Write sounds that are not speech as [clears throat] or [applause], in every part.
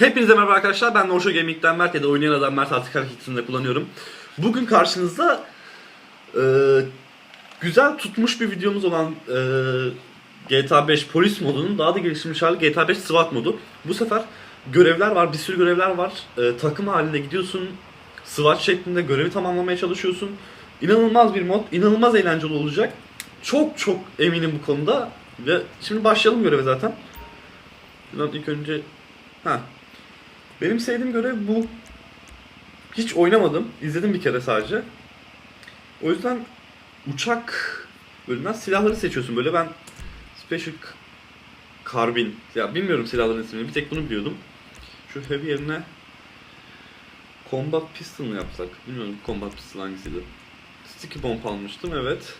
Hepinize merhaba arkadaşlar. Ben Noşo Gaming'den Mert ya da oynayan adam Mert artık hareketinde kullanıyorum. Bugün karşınızda e, güzel tutmuş bir videomuz olan e, GTA 5 polis modunun daha da geliştirilmiş hali GTA 5 SWAT modu. Bu sefer görevler var, bir sürü görevler var. E, takım halinde gidiyorsun, SWAT şeklinde görevi tamamlamaya çalışıyorsun. İnanılmaz bir mod, inanılmaz eğlenceli olacak. Çok çok eminim bu konuda. Ve şimdi başlayalım göreve zaten. Buradan ilk önce Ha. Benim sevdiğim görev bu. Hiç oynamadım. İzledim bir kere sadece. O yüzden uçak bölümünden silahları seçiyorsun böyle. Ben Special Carbine. Ya bilmiyorum silahların ismini. Bir tek bunu biliyordum. Şu heavy yerine Combat Pistol mu yapsak? Bilmiyorum Combat Pistol hangisiydi. Sticky Bomb almıştım evet.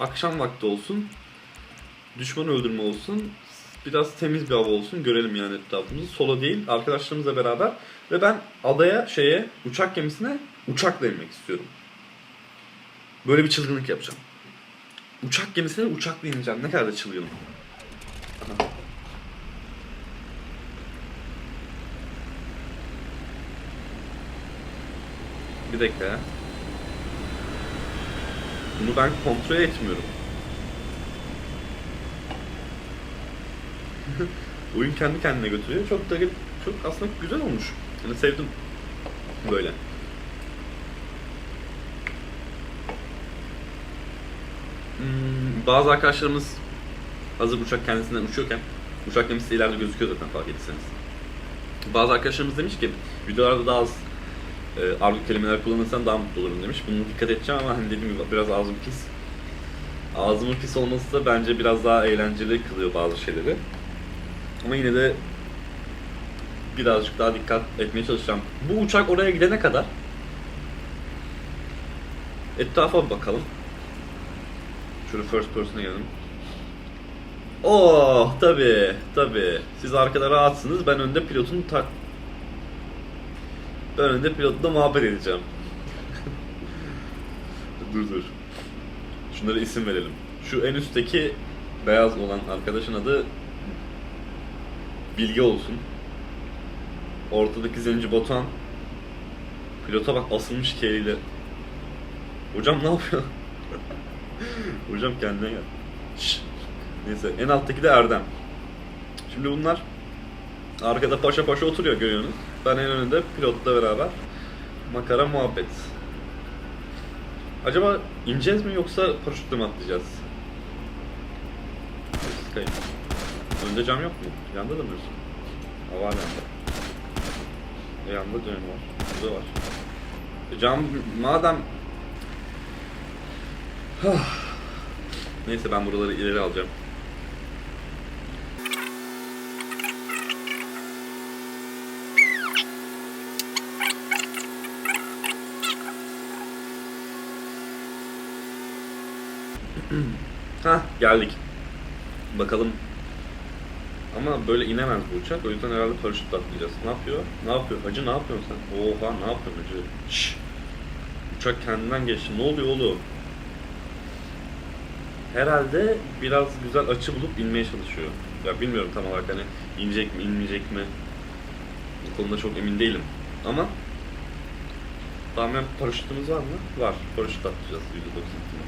Akşam vakti olsun. Düşman öldürme olsun biraz temiz bir hava olsun görelim yani etrafımızı. Solo değil arkadaşlarımızla beraber ve ben adaya şeye uçak gemisine uçakla inmek istiyorum. Böyle bir çılgınlık yapacağım. Uçak gemisine uçakla ineceğim. Ne kadar da çılgınım. Bir dakika ya. Bunu ben kontrol etmiyorum. [laughs] Oyun kendi kendine götürüyor. Çok da çok aslında güzel olmuş. Yani sevdim böyle. Hmm, bazı arkadaşlarımız hazır uçak kendisinden uçuyorken uçak gemisi ileride gözüküyor zaten fark etseniz. Bazı arkadaşlarımız demiş ki videolarda daha az e, ağırlık kelimeler kullanırsan daha mutlu olurum demiş. Bunu dikkat edeceğim ama hani dediğim gibi biraz ağzım pis. Ağzımın pis olması da bence biraz daha eğlenceli kılıyor bazı şeyleri. Ama yine de birazcık daha dikkat etmeye çalışacağım. Bu uçak oraya gidene kadar etrafa bakalım. Şöyle first person'a gelelim. Oh tabi tabi. Siz arkada rahatsınız. Ben önde pilotun tak. Ben önde pilotla muhabbet edeceğim. [laughs] dur dur. Şunlara isim verelim. Şu en üstteki beyaz olan arkadaşın adı bilgi olsun. Ortadaki zenci botan pilota bak asılmış ki. Hocam ne yapıyor? [laughs] Hocam kendine gel. Neyse en alttaki de Erdem. Şimdi bunlar arkada paşa paşa oturuyor görüyorsunuz. Ben en önünde pilotla beraber makara muhabbet. Acaba ineceğiz mi yoksa paraşütle mi atlayacağız? Kayıt. Önde cam yok mu? Yanda da mı diyorsun? Ha var yanda. E yanda dön var. Burada var. E cam madem... Neyse ben buraları ileri alacağım. [clears throat] Hah geldik. Bakalım ama böyle inemez bu uçak. O yüzden herhalde paraşütle atlayacağız. Ne yapıyor? Ne yapıyor? Hacı ne yapıyorsun sen? Oha ne yapıyorsun hacı? Şşş. Uçak kendinden geçti. Ne oluyor oğlum? Herhalde biraz güzel açı bulup inmeye çalışıyor. Ya bilmiyorum tam olarak hani inecek mi inmeyecek mi? Bu konuda çok emin değilim. Ama tamamen paraşütümüz var mı? Var. Paraşütle atlayacağız %90 ihtimal.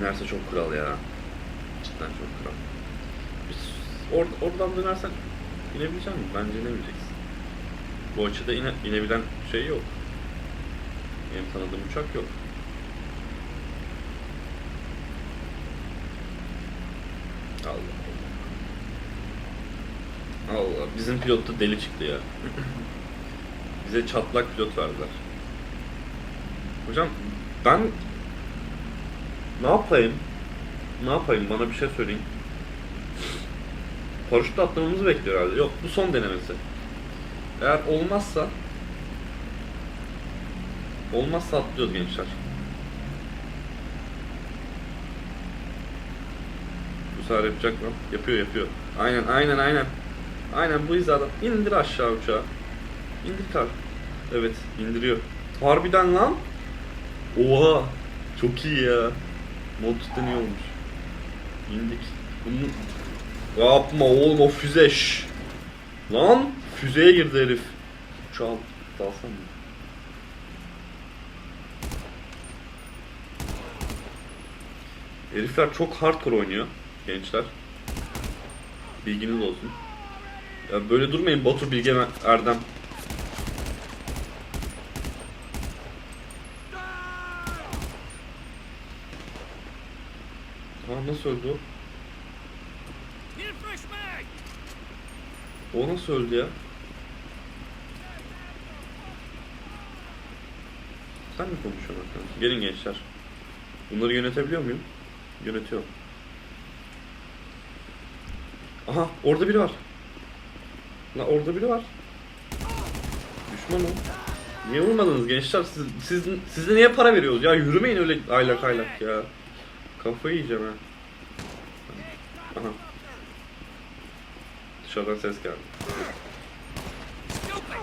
İnerse çok kural ya. Cidden çok kral. Biz or oradan dönersen inebilecek misin? Bence inemeyeceksin. Bu açıda ine inebilen şey yok. Benim tanıdığım uçak yok. Allah Allah. Allah. Bizim pilot da deli çıktı ya. [laughs] Bize çatlak pilot verdiler. Hocam ben ne yapayım? Ne yapayım? Bana bir şey söyleyin. Paraşütle atlamamızı bekliyor herhalde. Yok bu son denemesi. Eğer olmazsa olmazsa atlıyoruz gençler. Bu sefer yapacak mı? Yapıyor yapıyor. Aynen aynen aynen. Aynen bu hizadan. İndir aşağı uçağı. İndir kar. Evet indiriyor. Harbiden lan. Oha. Çok iyi ya. Mod iyi olmuş. İndik. Bunu Yapma oğlum o füzeş. Lan füzeye girdi herif. Çal. Dalsana. Herifler çok hardcore oynuyor gençler. Bilginiz olsun. Ya böyle durmayın Batur Bilge Erdem. Ha nasıl öldü o? O nasıl öldü ya? Sen mi konuşuyorsun arkadaşlar? Gelin gençler. Bunları yönetebiliyor muyum? Yönetiyorum. Aha orada biri var. La orada biri var. Düşman o. Niye vurmadınız gençler? Siz, siz, size niye para veriyoruz ya? Yürümeyin öyle aylak aylak ya. Kafayı yiyeceğim ha. Aha. Dışarıdan ses geldi. Stupid!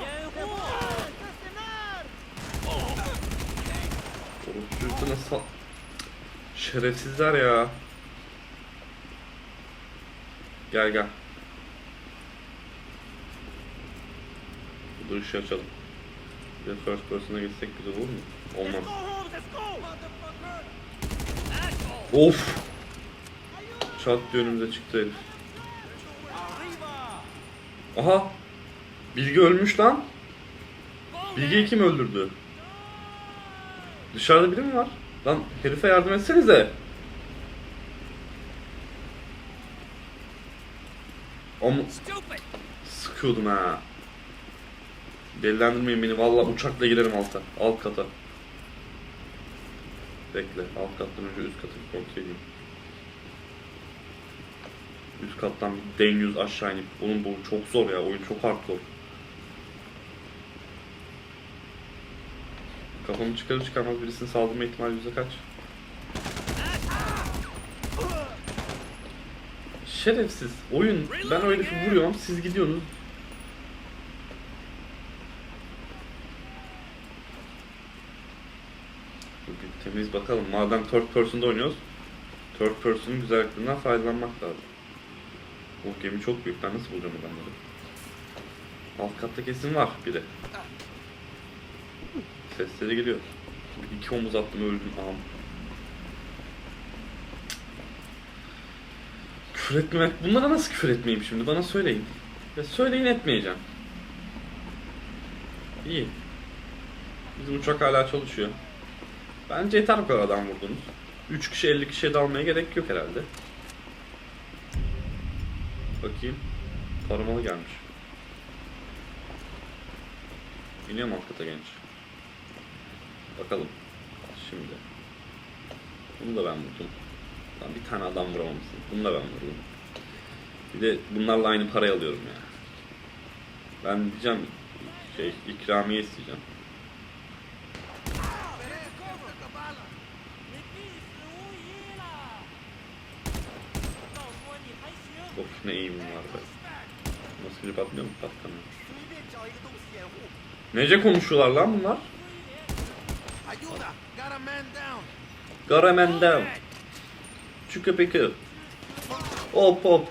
Oruç nasıl. Şerefsizler ya. Gel gel. Bu ışığı açalım. Bir first person'a geçsek güzel olur mu? Olmaz. Of! Çat diye önümüze çıktı herif. Aha! Bilgi ölmüş lan. Bilge'yi kim öldürdü? Dışarıda biri mi var? Lan herife yardım etsenize. Ama sıkıyordum ha. Delilendirmeyin beni. Vallahi uçakla girerim alta. Alt kata. Bekle. Alt kattan önce üst bir kontrol edeyim. Üst kattan bir den yüz aşağı inip. Oğlum bu çok zor ya. Oyun çok hardcore. Kafamı çıkarır çıkarmaz birisini saldırma ihtimali yüzde kaç? Şerefsiz. Oyun. Ben o herifi vuruyorum. Siz gidiyorsunuz. Temiz bakalım. Madem third person'da oynuyoruz. Third person'ın güzelliklerinden faydalanmak lazım. O gemi çok büyük. Ben nasıl bulacağım adamları? Alt katta kesin var biri. Sesleri geliyor. Bir iki omuz attım öldüm. Ağam. Küfür etmemek. Bunlara nasıl küfür etmeyeyim şimdi? Bana söyleyin. Ya söyleyin etmeyeceğim. İyi. Bizim uçak hala çalışıyor. Bence yeter bu kadar adam vurdunuz. 3 kişi 50 kişiye dalmaya gerek yok herhalde. Bakayım. Taramalı gelmiş. İniyor mu alt kata genç? Bakalım. Şimdi. Bunu da ben vurdum. Lan bir tane adam vuramamışsın. Bunu da ben vurdum. Bir de bunlarla aynı parayı alıyorum ya. Ben diyeceğim şey ikramiye isteyeceğim. Of ne iyiyim var be. Nasıl klip atmıyor mu? Patlamıyor. Nece konuşuyorlar lan bunlar? Ayuda! Got a man down! Garamendel. Çıkı peki. Hop hop.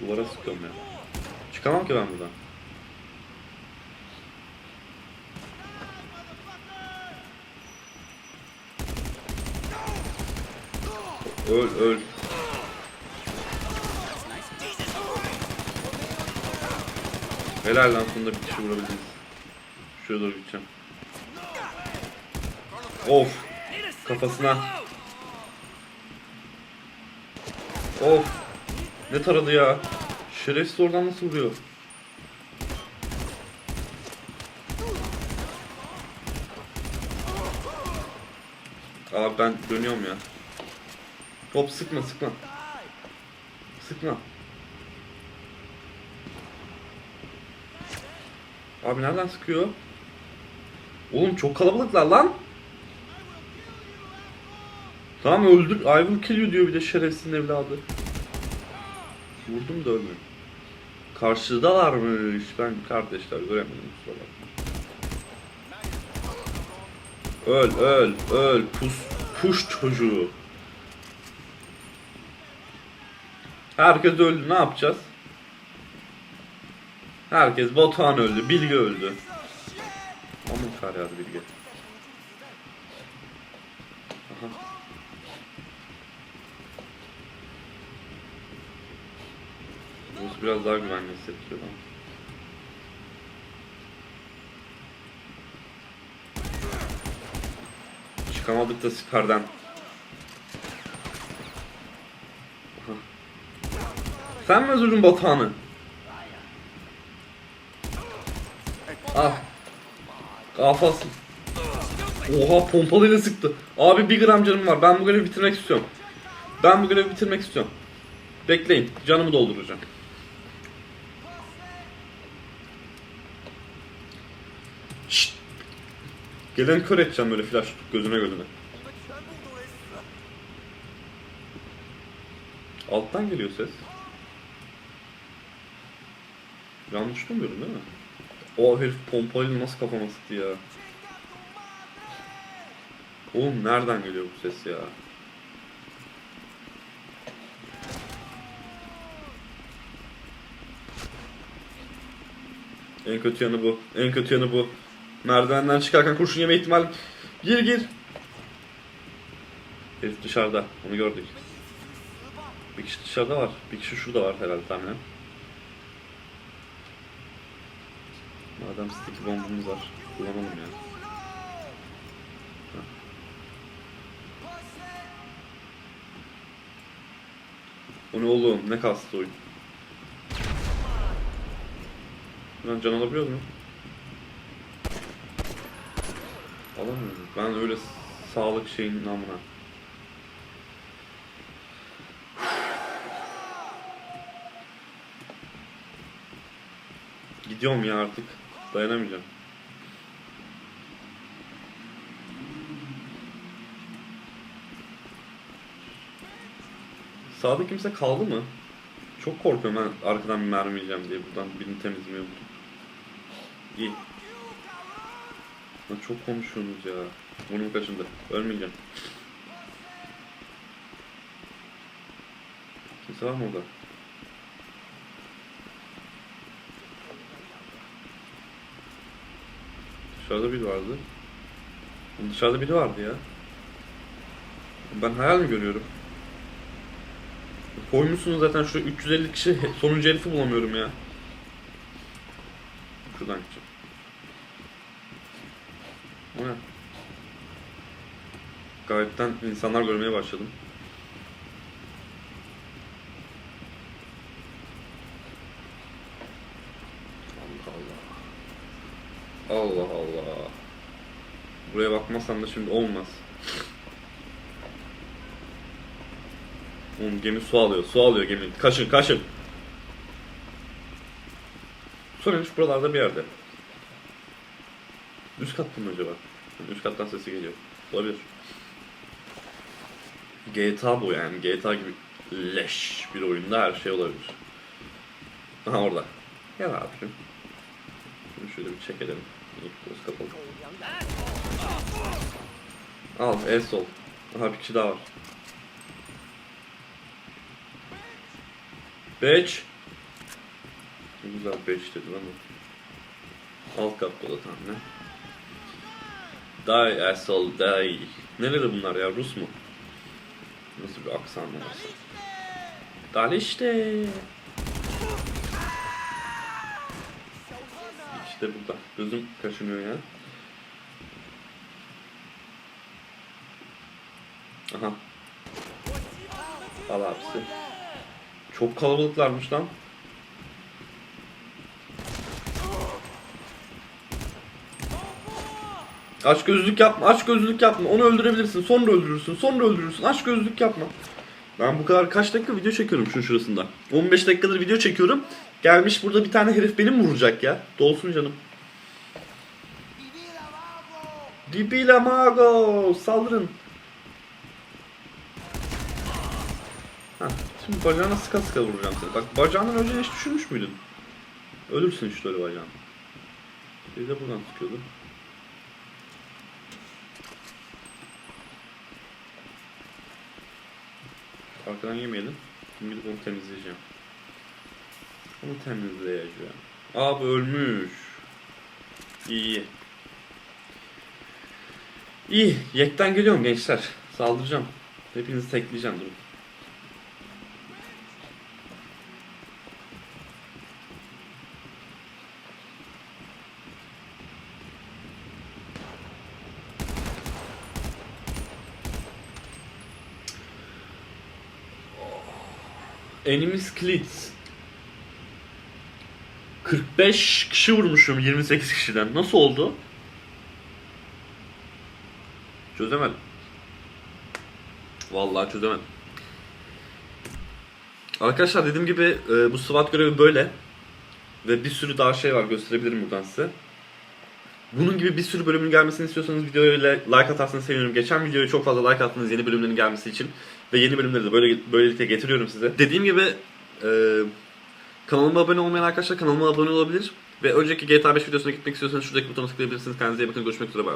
Duvara sıkıyorum ya. Çıkamam ki ben buradan. Öl öl. Helal lan sonunda bir kişi vurabildiniz. Şuraya doğru gideceğim. Of. Kafasına. Of. Ne taradı ya. Şerefsiz oradan nasıl vuruyor? Abi ben dönüyorum ya. Hop sıkma sıkma. Sıkma. Abi nereden sıkıyor? Oğlum çok kalabalıklar lan. Tamam öldür. I will kill you diyor bir de şerefsizin evladı. Vurdum da ölmüyor. Karşıdalarmış. Ben kardeşler göremedim kusura bakma. Öl öl öl pus puş çocuğu. Herkes öldü. Ne yapacağız? Herkes Batuhan öldü. Bilge öldü. Aman kar yağdı Bilge. Aha. Burası biraz daha güvenli hissettiriyor bana. Çıkamadık da siperden. Sen mi öldürdün Batuhan'ı? Ah. Kafası. Oha pompalıyla sıktı. Abi bir gram canım var. Ben bu görevi bitirmek istiyorum. Ben bu görevi bitirmek istiyorum. Bekleyin. Canımı dolduracağım. Şşt. Gelen kör edeceğim böyle flash tutup gözüne gözüne. Alttan geliyor ses. Yanlış duymuyorum değil mi? O herif pompayla nasıl kafama sıktı ya? Oğlum nereden geliyor bu ses ya? En kötü yanı bu. En kötü yanı bu. Merdivenden çıkarken kurşun yeme ihtimali. Gir gir. Herif dışarıda. Onu gördük. Bir kişi dışarıda var. Bir kişi şurada var herhalde tahminen. Madem sticky bombumuz var. Kullanalım ya. O ne oğlum? Ne kastı oyun? Lan can alabiliyor muyum? Alamıyorum. Ben öyle sağlık şeyin namına. Gidiyorum ya artık. Dayanamayacağım. Sağda kimse kaldı mı? Çok korkuyorum ben arkadan bir mermi yiyeceğim diye buradan birini temizlemiyor buldum. İyi. Lan çok konuşuyorsunuz ya. Burnum kaçındı. Ölmeyeceğim. Kimse var mı orada? Dışarıda biri vardı. Dışarıda biri vardı ya. Ben hayal mi görüyorum? Koymuşsunuz zaten şu 350 kişi sonuncu herifi bulamıyorum ya. Şuradan gideceğim. O ne? Gayetten insanlar görmeye başladım. Allah Allah. Buraya bakmazsam da şimdi olmaz. Oğlum gemi su alıyor. Su alıyor gemi. Kaçın kaçın. Sonuç buralarda bir yerde. Üst katta mı acaba? Üst kattan sesi geliyor. Olabilir. GTA bu yani. GTA gibi leş bir oyunda her şey olabilir. Aha orada. Gel abicim. Şunu şöyle bir çekelim. İyi, burası kapalı. Al, el sol. Aha bir kişi daha var. Beç. Güzel beç dedi o. Alt katta da tam ne? Die asshole die. Neleri bunlar ya Rus mu? Nasıl bir aksan varsa. Dali işte. İşte burada. Gözüm kaşınıyor ya. Aha. Al abisi. Çok kalabalıklarmış lan. Aç gözlük yapma, aç gözlük yapma. Onu öldürebilirsin, sonra öldürürsün, sonra öldürürsün. Aç gözlük yapma. Ben bu kadar kaç dakika video çekiyorum şunun şurasında. 15 dakikadır video çekiyorum. Gelmiş burada bir tane herif beni mi vuracak ya? Dolsun canım. Dibila Mago! Saldırın. Heh, şimdi bacağına sıka sıka vuracağım seni. Bak bacağından önce hiç düşünmüş müydün? Ölürsün işte öyle bacağın. Bir de buradan sıkıyordu. Arkadan yemeyelim. Şimdi gidip onu temizleyeceğim. Onu temizleyeceğim. Abi ölmüş. İyi. İyi. Yekten geliyorum gençler. Saldıracağım. Hepinizi tekleyeceğim durun. Enemies Clits. 45 kişi vurmuşum 28 kişiden. Nasıl oldu? Çözemedim. Vallahi çözemedim. Arkadaşlar dediğim gibi e, bu SWAT görevi böyle. Ve bir sürü daha şey var gösterebilirim buradan size. Bunun gibi bir sürü bölümün gelmesini istiyorsanız videoya like atarsanız sevinirim. Geçen videoya çok fazla like attınız yeni bölümlerin gelmesi için. Ve yeni bölümleri de böyle böylelikle getiriyorum size. Dediğim gibi e, kanalıma abone olmayan arkadaşlar kanalıma abone olabilir. Ve önceki GTA 5 videosuna gitmek istiyorsanız şuradaki butona tıklayabilirsiniz. Kendinize iyi bakın. Görüşmek üzere. Bay.